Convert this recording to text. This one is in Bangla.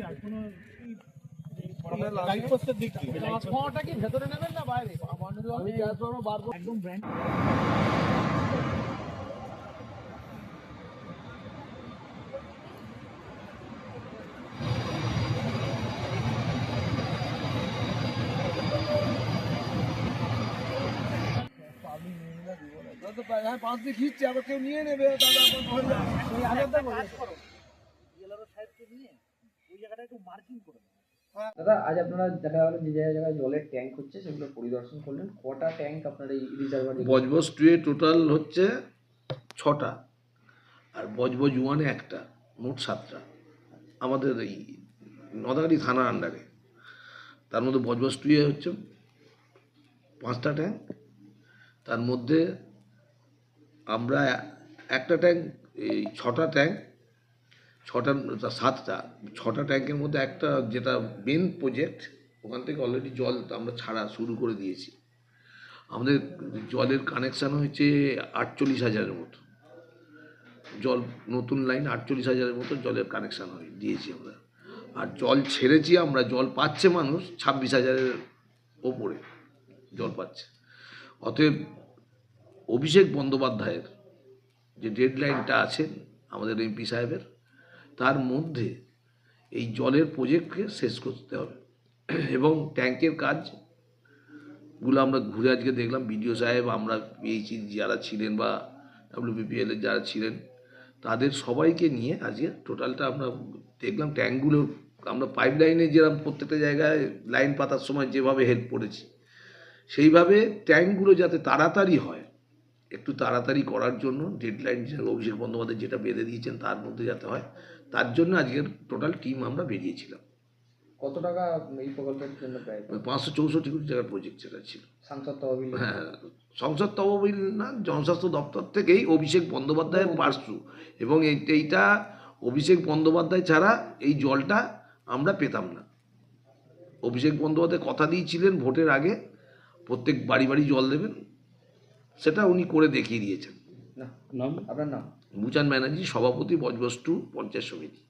আর কোনো ভেতরে নেবেন না বাইরে? আমি বার করব একদম ব্র্যান্ড হ্যাঁ পাঁচ দিয়ে খিচ্ছে আবার কেউ নিয়ে নেবে হয়ে বলে দাদা আজ আপনারা দেখা গেল যে জায়গায় জায়গায় জলের ট্যাঙ্ক হচ্ছে সেগুলো পরিদর্শন করলেন। কটা ট্যাঙ্ক আপনার এই রিজার্ভার বজবজ টুয়ে টোটাল হচ্ছে ছটা আর বজবজ ওয়ানে একটা মোট সাতটা। আমাদের এই নদাগাড়ি থানার আন্ডারে তার মধ্যে বজবজ টুয়ে হচ্ছে পাঁচটা ট্যাঙ্ক তার মধ্যে আমরা একটা ট্যাঙ্ক, এই ছটা ট্যাঙ্ক, ছটা, সাতটা, ছটা ট্যাঙ্কের মধ্যে একটা যেটা মেন প্রজেক্ট ওখান থেকে অলরেডি জল আমরা ছাড়া শুরু করে দিয়েছি। আমাদের জলের কানেকশান হয়েছে আটচল্লিশ হাজারের মতো। জল, নতুন লাইন আটচল্লিশ হাজারের মতো জলের কানেকশান হয়ে, দিয়েছি আমরা। আর জল ছেড়েছি আমরা, জল পাচ্ছে মানুষ ছাব্বিশ হাজারের ওপরে, জল পাচ্ছে। অতএব অভিষেক বন্দ্যোপাধ্যায়ের যে ডেডলাইনটা আছে আমাদের এমপি সাহেবের, তার মধ্যে এই জলের প্রজেক্টকে শেষ করতে হবে। এবং ট্যাঙ্কের কাজগুলো আমরা ঘুরে আজকে দেখলাম। বিডিও সাহেব, আমরা পেয়েছি যারা ছিলেন বা ডাব্লিউবিপিএল এর যারা ছিলেন, তাদের সবাইকে নিয়ে আজকে টোটালটা আমরা দেখলাম। ট্যাঙ্কগুলো আমরা পাইপ লাইনে যেরকম প্রত্যেকটা জায়গায় লাইন পাতার সময় যেভাবে হেল্প করেছি, সেইভাবে ট্যাঙ্কগুলো যাতে তাড়াতাড়ি হয় একটু তাড়াতাড়ি করার জন্য ডেডলাইন অভিষেক বন্দ্যোপাধ্যায় যেটা বেঁধে দিয়েছেন তার মধ্যে যাতে হয় তার জন্য আজকের টোটাল টিম আমরা বেরিয়েছিলাম। কত টাকা এই প্রকল্পের জন্য ব্যয়? পাঁচশো চৌষট্টি কোটি টাকার প্রজেক্ট যেটা ছিল। সাংসদ তহবিল? হ্যাঁ সংসদ তহবিল না জনস্বাস্থ্য দপ্তর থেকেই অভিষেক বন্দ্যোপাধ্যায়ের পার্শ্ব। এবং এই- এইটা অভিষেক বন্দ্যোপাধ্যায় ছাড়া এই জলটা আমরা পেতাম না। অভিষেক বন্দ্যোপাধ্যায় কথা দিয়েছিলেন ভোটের আগে প্রত্যেক বাড়ি বাড়ি জল দেবেন সেটা উনি করে দেখিয়ে দিয়েছেন। না নাম? আপনার নাম? বুচান ব্যানার্জি সভাপতি বজবস্তু পঞ্চায়েত সমিতি।